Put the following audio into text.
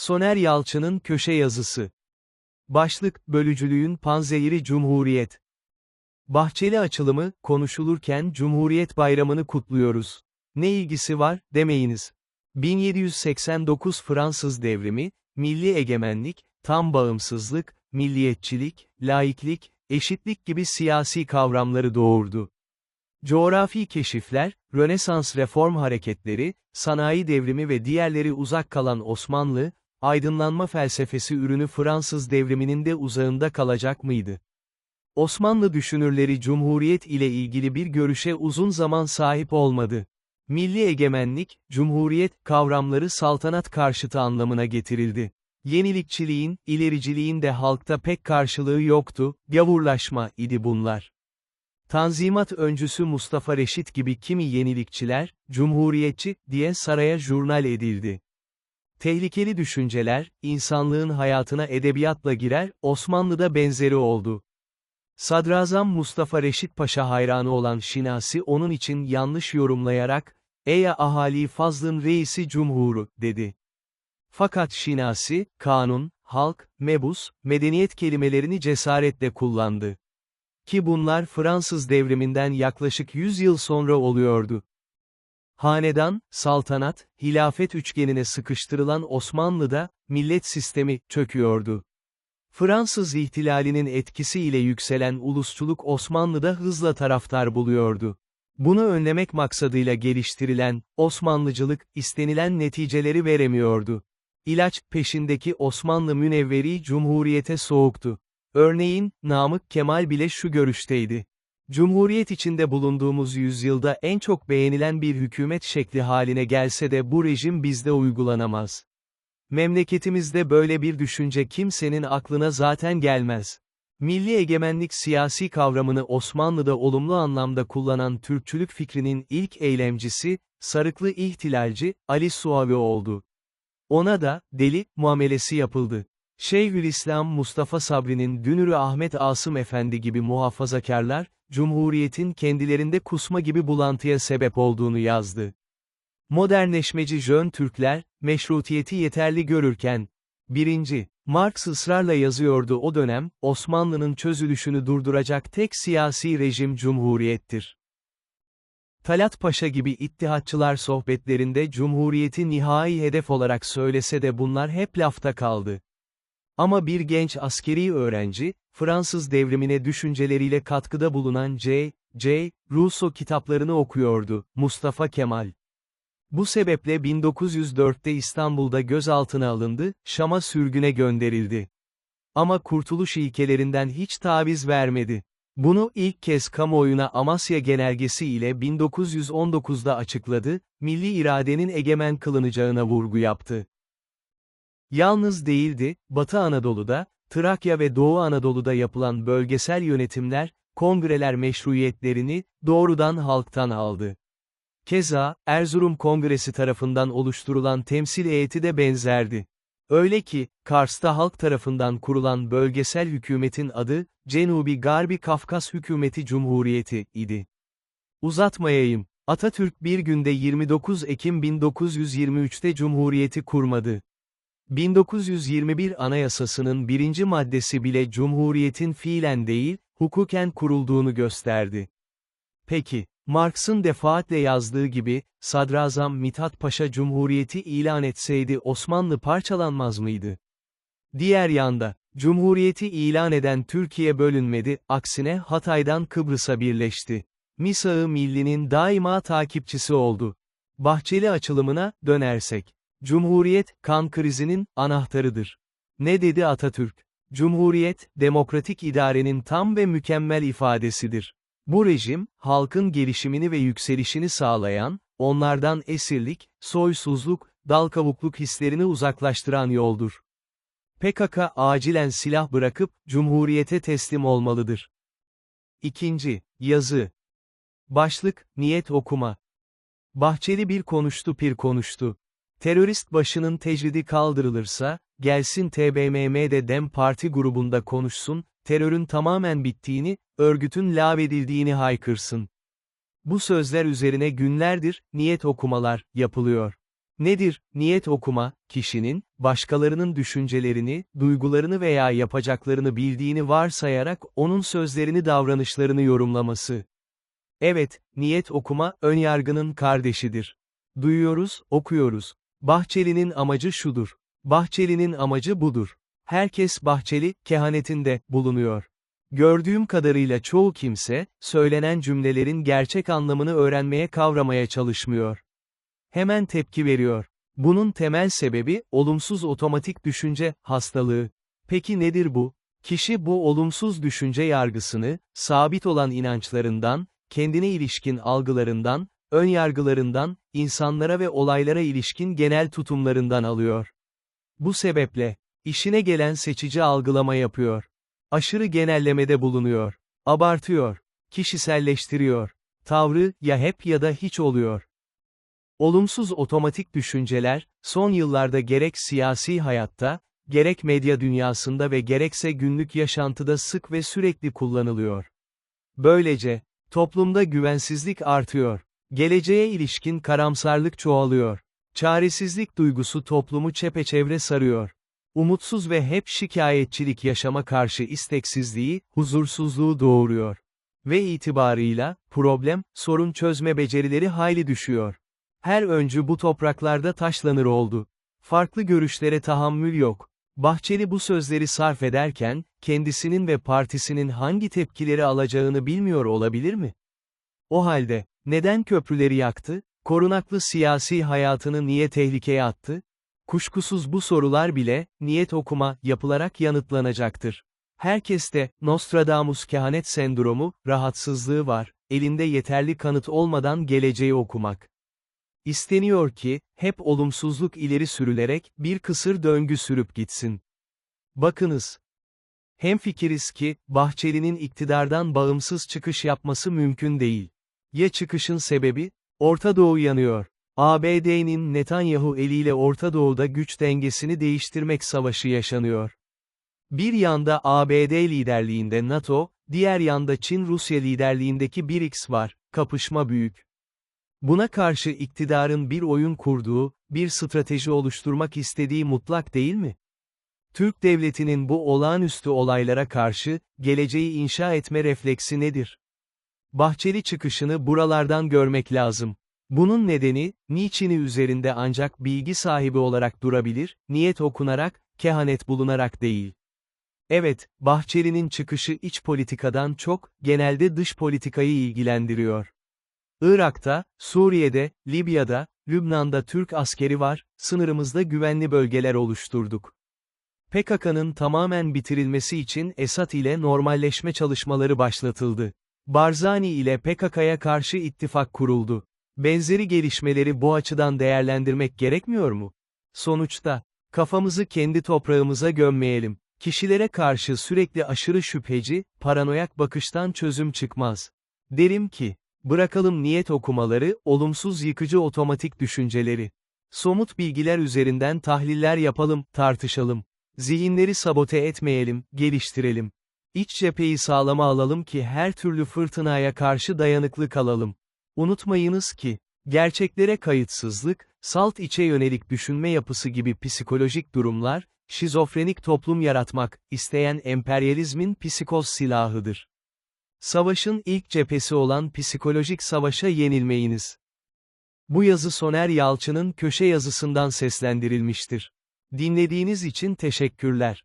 Soner Yalçın'ın köşe yazısı. Başlık, Bölücülüğün Panzehiri Cumhuriyet. Bahçeli açılımı, konuşulurken Cumhuriyet Bayramı'nı kutluyoruz. Ne ilgisi var, demeyiniz. 1789 Fransız devrimi, milli egemenlik, tam bağımsızlık, milliyetçilik, laiklik, eşitlik gibi siyasi kavramları doğurdu. Coğrafi keşifler, Rönesans reform hareketleri, sanayi devrimi ve diğerleri uzak kalan Osmanlı, aydınlanma felsefesi ürünü Fransız devriminin de uzağında kalacak mıydı? Osmanlı düşünürleri Cumhuriyet ile ilgili bir görüşe uzun zaman sahip olmadı. Milli egemenlik, Cumhuriyet kavramları saltanat karşıtı anlamına getirildi. Yenilikçiliğin, ilericiliğin de halkta pek karşılığı yoktu, gavurlaşma idi bunlar. Tanzimat öncüsü Mustafa Reşit gibi kimi yenilikçiler, cumhuriyetçi, diye saraya jurnal edildi. Tehlikeli düşünceler, insanlığın hayatına edebiyatla girer, Osmanlı'da benzeri oldu. Sadrazam Mustafa Reşit Paşa hayranı olan Şinasi onun için yanlış yorumlayarak, Eya ahali fazlın reisi cumhuru, dedi. Fakat Şinasi, kanun, halk, mebus, medeniyet kelimelerini cesaretle kullandı. Ki bunlar Fransız devriminden yaklaşık 100 yıl sonra oluyordu. Hanedan, saltanat, hilafet üçgenine sıkıştırılan Osmanlı'da, millet sistemi, çöküyordu. Fransız ihtilalinin etkisiyle yükselen ulusçuluk Osmanlı'da hızla taraftar buluyordu. Bunu önlemek maksadıyla geliştirilen, Osmanlıcılık, istenilen neticeleri veremiyordu. İlaç, peşindeki Osmanlı münevveri Cumhuriyete soğuktu. Örneğin, Namık Kemal bile şu görüşteydi. Cumhuriyet içinde bulunduğumuz yüzyılda en çok beğenilen bir hükümet şekli haline gelse de bu rejim bizde uygulanamaz. Memleketimizde böyle bir düşünce kimsenin aklına zaten gelmez. Milli egemenlik siyasi kavramını Osmanlı'da olumlu anlamda kullanan Türkçülük fikrinin ilk eylemcisi, sarıklı ihtilalci, Ali Suavi oldu. Ona da, deli, muamelesi yapıldı. Şeyhülislam Mustafa Sabri'nin dünürü Ahmet Asım Efendi gibi muhafazakarlar, Cumhuriyetin kendilerinde kusma gibi bulantıya sebep olduğunu yazdı. Modernleşmeci Jön Türkler, meşrutiyeti yeterli görürken, 1. Marx ısrarla yazıyordu o dönem, Osmanlı'nın çözülüşünü durduracak tek siyasi rejim Cumhuriyettir. Talat Paşa gibi ittihatçılar sohbetlerinde Cumhuriyeti nihai hedef olarak söylese de bunlar hep lafta kaldı. Ama bir genç askeri öğrenci, Fransız devrimine düşünceleriyle katkıda bulunan C. C. Rousseau kitaplarını okuyordu, Mustafa Kemal. Bu sebeple 1904'te İstanbul'da gözaltına alındı, Şam'a sürgüne gönderildi. Ama kurtuluş ilkelerinden hiç taviz vermedi. Bunu ilk kez kamuoyuna Amasya Genelgesi ile 1919'da açıkladı, milli iradenin egemen kılınacağına vurgu yaptı. Yalnız değildi, Batı Anadolu'da, Trakya ve Doğu Anadolu'da yapılan bölgesel yönetimler, kongreler meşruiyetlerini, doğrudan halktan aldı. Keza, Erzurum Kongresi tarafından oluşturulan temsil heyeti de benzerdi. Öyle ki, Kars'ta halk tarafından kurulan bölgesel hükümetin adı, Cenubi Garbi Kafkas Hükümeti Cumhuriyeti, idi. Uzatmayayım, Atatürk bir günde 29 Ekim 1923'te Cumhuriyeti kurmadı. 1921 Anayasası'nın birinci maddesi bile Cumhuriyet'in fiilen değil, hukuken kurulduğunu gösterdi. Peki, Marx'ın defaatle yazdığı gibi, Sadrazam Mithat Paşa Cumhuriyeti ilan etseydi Osmanlı parçalanmaz mıydı? Diğer yanda, Cumhuriyeti ilan eden Türkiye bölünmedi, aksine Hatay'dan Kıbrıs'a birleşti. Misak-ı Milli'nin daima takipçisi oldu. Bahçeli açılımına dönersek. Cumhuriyet, kan krizinin anahtarıdır. Ne dedi Atatürk? Cumhuriyet, demokratik idarenin tam ve mükemmel ifadesidir. Bu rejim, halkın gelişimini ve yükselişini sağlayan, onlardan esirlik, soysuzluk, dalkavukluk hislerini uzaklaştıran yoldur. PKK acilen silah bırakıp, Cumhuriyete teslim olmalıdır. İkinci, yazı. Başlık, niyet okuma. Bahçeli bir konuştu pir konuştu. Terörist başının tecridi kaldırılırsa, gelsin TBMM'de DEM Parti grubunda konuşsun, terörün tamamen bittiğini, örgütün lağvedildiğini haykırsın. Bu sözler üzerine günlerdir, niyet okumalar, yapılıyor. Nedir, niyet okuma, kişinin, başkalarının düşüncelerini, duygularını veya yapacaklarını bildiğini varsayarak onun sözlerini davranışlarını yorumlaması. Evet, niyet okuma, önyargının kardeşidir. Duyuyoruz, okuyoruz. Bahçeli'nin amacı şudur. Bahçeli'nin amacı budur. Herkes Bahçeli, kehanetinde, bulunuyor. Gördüğüm kadarıyla çoğu kimse, söylenen cümlelerin gerçek anlamını öğrenmeye kavramaya çalışmıyor. Hemen tepki veriyor. Bunun temel sebebi, olumsuz otomatik düşünce, hastalığı. Peki nedir bu? Kişi bu olumsuz düşünce yargısını, sabit olan inançlarından, kendine ilişkin algılarından, ön yargılarından, insanlara ve olaylara ilişkin genel tutumlarından alıyor. Bu sebeple, işine gelen seçici algılama yapıyor. Aşırı genellemede bulunuyor. Abartıyor. Kişiselleştiriyor. Tavrı, ya hep ya da hiç oluyor. Olumsuz otomatik düşünceler, son yıllarda gerek siyasi hayatta, gerek medya dünyasında ve gerekse günlük yaşantıda sık ve sürekli kullanılıyor. Böylece, toplumda güvensizlik artıyor. Geleceğe ilişkin karamsarlık çoğalıyor. Çaresizlik duygusu toplumu çepeçevre sarıyor. Umutsuz ve hep şikayetçilik yaşama karşı isteksizliği, huzursuzluğu doğuruyor. Ve itibarıyla, problem, sorun çözme becerileri hayli düşüyor. Her öncü bu topraklarda taşlanır oldu. Farklı görüşlere tahammül yok. Bahçeli bu sözleri sarf ederken, kendisinin ve partisinin hangi tepkileri alacağını bilmiyor olabilir mi? O halde, neden köprüleri yaktı? Korunaklı siyasi hayatını niye tehlikeye attı? Kuşkusuz bu sorular bile, niyet okuma, yapılarak yanıtlanacaktır. Herkeste, Nostradamus kehanet sendromu, rahatsızlığı var, elinde yeterli kanıt olmadan geleceği okumak. İsteniyor ki, hep olumsuzluk ileri sürülerek, bir kısır döngü sürüp gitsin. Bakınız. Hemfikiriz ki, Bahçeli'nin iktidardan bağımsız çıkış yapması mümkün değil. Ya çıkışın sebebi? Orta Doğu yanıyor. ABD'nin Netanyahu eliyle Orta Doğu'da güç dengesini değiştirmek savaşı yaşanıyor. Bir yanda ABD liderliğinde NATO, diğer yanda Çin-Rusya liderliğindeki BRICS var, kapışma büyük. Buna karşı iktidarın bir oyun kurduğu, bir strateji oluşturmak istediği mutlak değil mi? Türk devletinin bu olağanüstü olaylara karşı, geleceği inşa etme refleksi nedir? Bahçeli çıkışını buralardan görmek lazım. Bunun nedeni, niçini üzerinde ancak bilgi sahibi olarak durabilir, niyet okunarak, kehanet bulunarak değil. Evet, Bahçeli'nin çıkışı iç politikadan çok, genelde dış politikayı ilgilendiriyor. Irak'ta, Suriye'de, Libya'da, Lübnan'da Türk askeri var, sınırımızda güvenli bölgeler oluşturduk. PKK'nın tamamen bitirilmesi için Esad ile normalleşme çalışmaları başlatıldı. Barzani ile PKK'ya karşı ittifak kuruldu. Benzeri gelişmeleri bu açıdan değerlendirmek gerekmiyor mu? Sonuçta, kafamızı kendi toprağımıza gömmeyelim. Kişilere karşı sürekli aşırı şüpheci, paranoyak bakıştan çözüm çıkmaz. Derim ki, bırakalım niyet okumaları, olumsuz yıkıcı otomatik düşünceleri. Somut bilgiler üzerinden tahliller yapalım, tartışalım. Zihinleri sabote etmeyelim, geliştirelim. İç cepheyi sağlama alalım ki her türlü fırtınaya karşı dayanıklı kalalım. Unutmayınız ki, gerçeklere kayıtsızlık, salt içe yönelik düşünme yapısı gibi psikolojik durumlar, şizofrenik toplum yaratmak, isteyen emperyalizmin psikoz silahıdır. Savaşın ilk cephesi olan psikolojik savaşa yenilmeyiniz. Bu yazı Soner Yalçın'ın köşe yazısından seslendirilmiştir. Dinlediğiniz için teşekkürler.